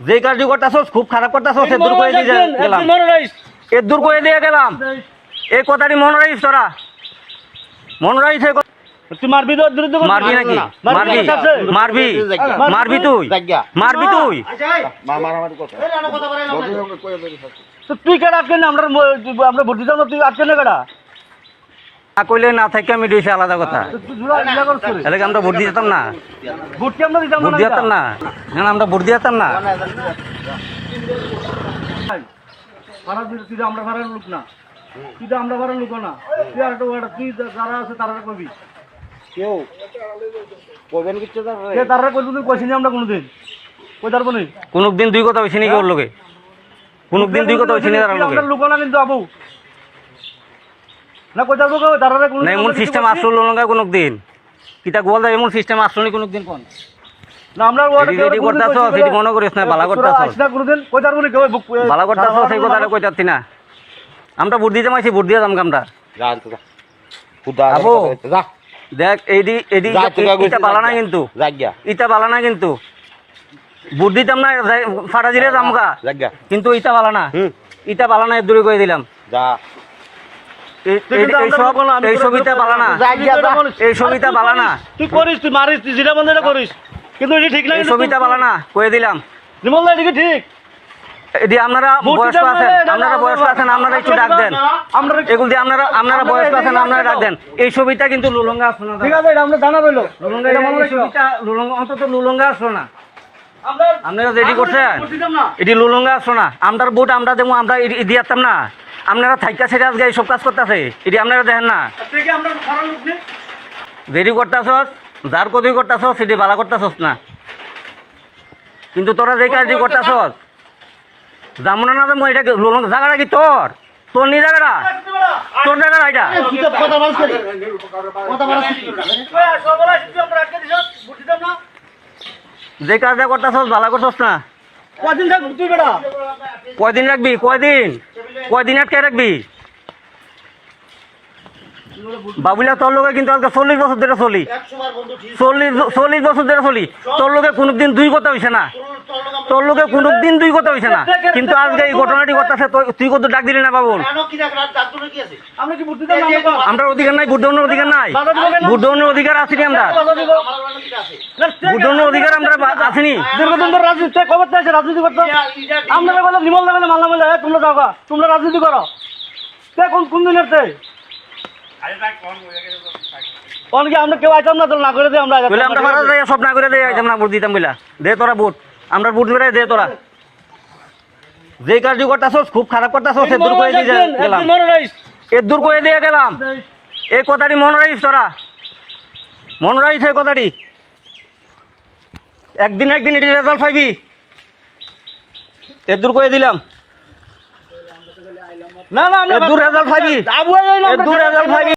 যে কাজটি করতেছস খুব খারাপ করতেছস এ দূর করে দিয়ে গেলাম এ দূর করে দিয়ে গেলাম এই কথাটি মনে রাখিস তোরা মনে রাখিস এই তুই মারবি নাকি তুই মারবি তুই তো তুই কেন আটকে না আমরা আমরা দিতাম তুই আটকে না কেডা না কইলে না থাকে আমি দিয়েছি আলাদা কথা। তো তুই জুড়া করছ রে। এলাকা আমরা ভোট দিতাম না ভোট দিতাম। না? না আমরা ভোট দিতাম না। ভাড়া দিতে তুই তো আমরা ভাড়ার লোক না। তুই তো আমরা ভাড়ার লোক না। তুই আর একটা তুই যারা আছে তারা কবি। কেউ? কবেন তারা কোনদিন আমরা কোনদিন। কই তারবো নি দুই কথা হয়েছে নাকি ওর লোকে? কোনদিন দুই কথা হয়েছে নাকি তার লোকে? লোক না কিন্তু আবু। না কই তারবো কই তারা কোন না এমন সিস্টেম আসলো লঙ্কা কোনদিন। কিতা গোয়াল এমন সিস্টেম আসলো নি কোনদিন কোন? না আমরা ওটা এটি- এটি করতাছ, মনে করিস না, বালা করতাছ। আসনা কোনদিন কই তারবো নি বুক ভালো করতেছ সেই কথাটা কই যাচ্ছি না। আমরা ভোট দিতে মাইছি ভোট দিয়ে যাম আমরা। জান তো খুদা যা। দেখ ইটা বালা না কিন্তু। জাগিয়া ইটা বালা না কিন্তু। ভোট দিতাম না ফাটা দিলে যামগা। কিন্তু ইটা বালা না। ইটা বালা না দূরে করে দিলাম। যা। এই- তুই এই- কিন্তু এই আমরা সব লোক না, আমি এই তোরা ছবিটা বালা না না। তুই যেটা বলিস। এই ছবিটা বালা না তুই করিস তুই মারিস তুই যেটা বন্ধ করিস। কিন্তু এটি ঠিক না এই কিন্তু ছবিটা তুই- বালা না কয়ে দিলাম। নিমল এদিকে ঠিক? এদি আপনারা বয়স্ক আছেন আপনারা বয়স্ক আছেন আপনারা একটু ডাক দেন। এগুলো দিয়ে আপনারা আপনারা বয়স্ক আছেন আপনারা ডাক দেন। এই ছবিটা কিন্তু লুলঙ্গা আসলো না ঠিক আছে এটা আমরা জানা রইল। লুলঙ্গা এটা এই ছবিটা লুলঙ্গা অন্তত লুলঙ্গা আসলো না। আপনারা রেডি করছেন? এটি লুলঙ্গা আসলো না। আমরার বুট আমরা দেবো আমরা দিয়াতাম না। আপনারা থাইকা সেটা আজকে এইসব কাজ করতেছে এটি আপনারা দেখেন না। রেডি করতেছস যার কতই করতেছস সেটি বালা করতেছস না। কিন্তু তোরা যে কাজটি করতেছস যাব না না যাব এটা জায়গাটা কি তোর? তোর নি জায়গাটা? তোর জায়গাটা এটা যে কাজটা করতেছস বালা করছস না। কদিন থাক কয়দিন রাখবি? কয়দিন? কয়দিন আটকে রাখবি? বাবুলা তোর লোকে কিন্তু আজকে চল্লিশ বছর ধরে চলি। চল্লিশ চল্লিশ বছর ধরে চলি। তোর লোকে কোনোদিন দুই কথা হয়েছে না। তোর লোকে কোনোদিন দুই কথা হয়েছে না। কিন্তু আজকে এই ঘটনাটি করতেছে তুই কত ডাক দিলি না বাবুল? আমরা কি ভোট দিতাম না আমরা আমরা অধিকার নাই ভোট দেওয়ানোর অধিকার নাই। ভোট দেওয়ানোর অধিকার আসেনি আমরা। ভোট দেওয়ানোর অধিকার আমরা আসেনি দীর্ঘদিন ধরে রাজনীতি খবর চাইছে রাজনীতি করতো। আমরা বলে নিমল দেবে মাল্লা বলে তোমরা যাও তোমরা রাজনীতি করো। তে কোন কোন দিনের তে কোন কি আমরা কেউ আইতাম না তো না করে দিই আমরা সব না করে দেয় আমরা ভোট দিতাম বলে দে তোরা ভোট। আমরা ভোট করে দে তোরা। যে কাজটি করতেছস খুব খারাপ করতেছস এ দূর করে দিয়ে গেলাম। এ দূর করে দিয়ে গেলাম। এই কথাটি মনে রাখিস তোরা। মনে রাখিস এই কথাটি। একদিন একদিন এটি রেজাল্ট পাইবি। এ দূর করে দিলাম। না না আমরা দূর রেজাল্ট পাইবি। দূর রেজাল্ট পাইবি।